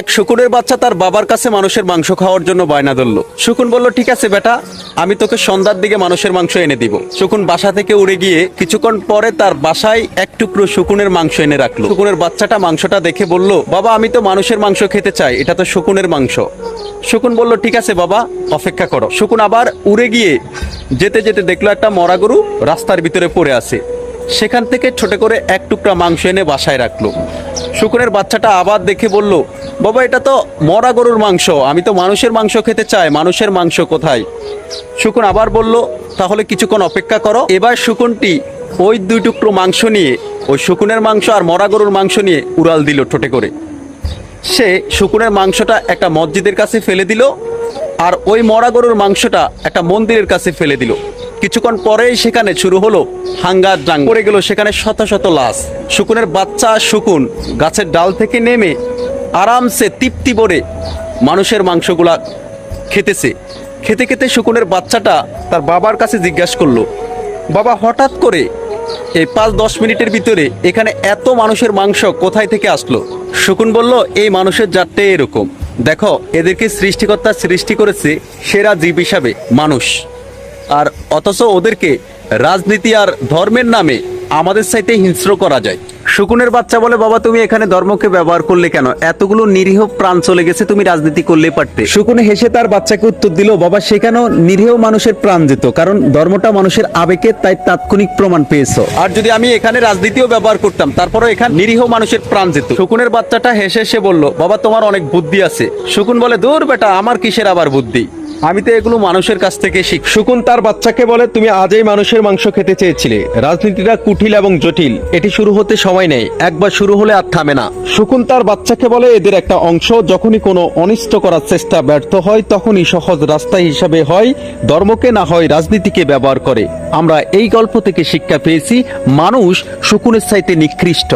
এক শকুনের বাচ্চা তার বাবার কাছে মানুষের মাংস খাওয়ার জন্য বায়না ধরলো। শকুন বলল, ঠিক আছে বেটা, আমি তোকে সন্ধ্যার দিকে মানুষের মাংস এনে দিব। শকুন বাসা থেকে উড়ে গিয়ে কিছুক্ষণ পরে তার বাসায় এক টুকরো শকুনের মাংস এনে রাখল। শকুনের বাচ্চাটা মাংসটা দেখে বলল, বাবা, আমি তো মানুষের মাংস খেতে চাই, এটা তো শকুনের মাংস। শকুন বলল, ঠিক আছে বাবা, অপেক্ষা করো। শকুন আবার উড়ে গিয়ে যেতে যেতে দেখল একটা মরা গরু রাস্তার ভিতরে পড়ে আছে। সেখান থেকে ছোট করে এক টুকরা মাংস এনে বাসায় রাখল। শুকুনের বাচ্চাটা আবার দেখে বলল, বাবা, এটা তো মরা গরুর মাংস, আমি তো মানুষের মাংস খেতে চাই, মানুষের মাংস কোথায়? শুকুন আবার বলল, তাহলে কিছুক্ষণ অপেক্ষা করো। এবার শুকুনটি ওই দুই টুকরো মাংস নিয়ে, ওই শুকুনের মাংস আর মরা গরুর মাংস নিয়ে উড়াল দিল ঠোঁটে করে। সে শুকুনের মাংসটা একটা মসজিদের কাছে ফেলে দিল আর ওই মরা গরুর মাংসটা একটা মন্দিরের কাছে ফেলে দিল। কিছুক্ষণ পরেই সেখানে শুরু হলো হাঙ্গার জাং পড়ে গেল সেখানে শত শত লাশ। শুকুনের বাচ্চা শুকুন গাছের ডাল থেকে নেমে আরামসে তৃপ্তি ভরে মানুষের মাংসগুলা খেতেছে। খেতে খেতে শুকুনের বাচ্চাটা তার বাবার কাছে জিজ্ঞাসা করল, বাবা, হঠাৎ করে এই পাঁচ দশ মিনিটের ভিতরে এখানে এত মানুষের মাংস কোথায় থেকে আসলো? শকুন বলল, এই মানুষের জাতটাই এরকম। দেখো, এদেরকে সৃষ্টিকর্তা সৃষ্টি করেছে সেরা জীব হিসাবে মানুষ। আর অথচ ওদেরকে রাজনীতি আর ধর্মের নামে আমাদের সাইতে হিংস্র করা যায়। শকুনের বাচ্চা বলে বাবা তুমি এখানে ধর্মকে ব্যবহার করলে কেন? এতগুলো নিরীহ প্রাণ চলে গেছে তুমি রাজনীতি করলে পারতে। শকুন হেসে তার বাচ্চাকে উত্তর দিল বাবা সেখানেও নিরীহ মানুষের প্রাণ যেত কারণ ধর্মটা মানুষের আবেগে তাই তাৎক্ষণিক প্রমাণ পেয়েছ। আর যদি আমি এখানে রাজনীতিও ব্যবহার করতাম তারপরে এখানে নিরীহ মানুষের প্রাণ যেত। শকুনের বাচ্চাটা হেসে হেসে বলল বাবা তোমার অনেক বুদ্ধি আছে। শকুন বলে দূর বেটা আমার কিসের আবার বুদ্ধি? আমি তো এগুলো মানুষের কাছ থেকে শিখ শকুন তার বাচ্চাকে বলে, তুমি আজই মানুষের মাংস খেতে চেয়েছিলে। রাজনীতিটা কুটিল এবং জটিল। এটি শুরু হতে সময় নেই। একবার শুরু হলে আর থামে না। শকুন তার বাচ্চাকে বলে, এদের একটা অংশ। যখনই কোনো অনিষ্ট করার চেষ্টা ব্যর্থ হয়, তখনই সহজ রাস্তা হিসাবে হয়। ধর্মকে না হয় রাজনীতিকে ব্যবহার করে। আমরা এই গল্প থেকে শিক্ষা পেয়েছি। মানুষ শকুনের চাইতে নিকৃষ্ট।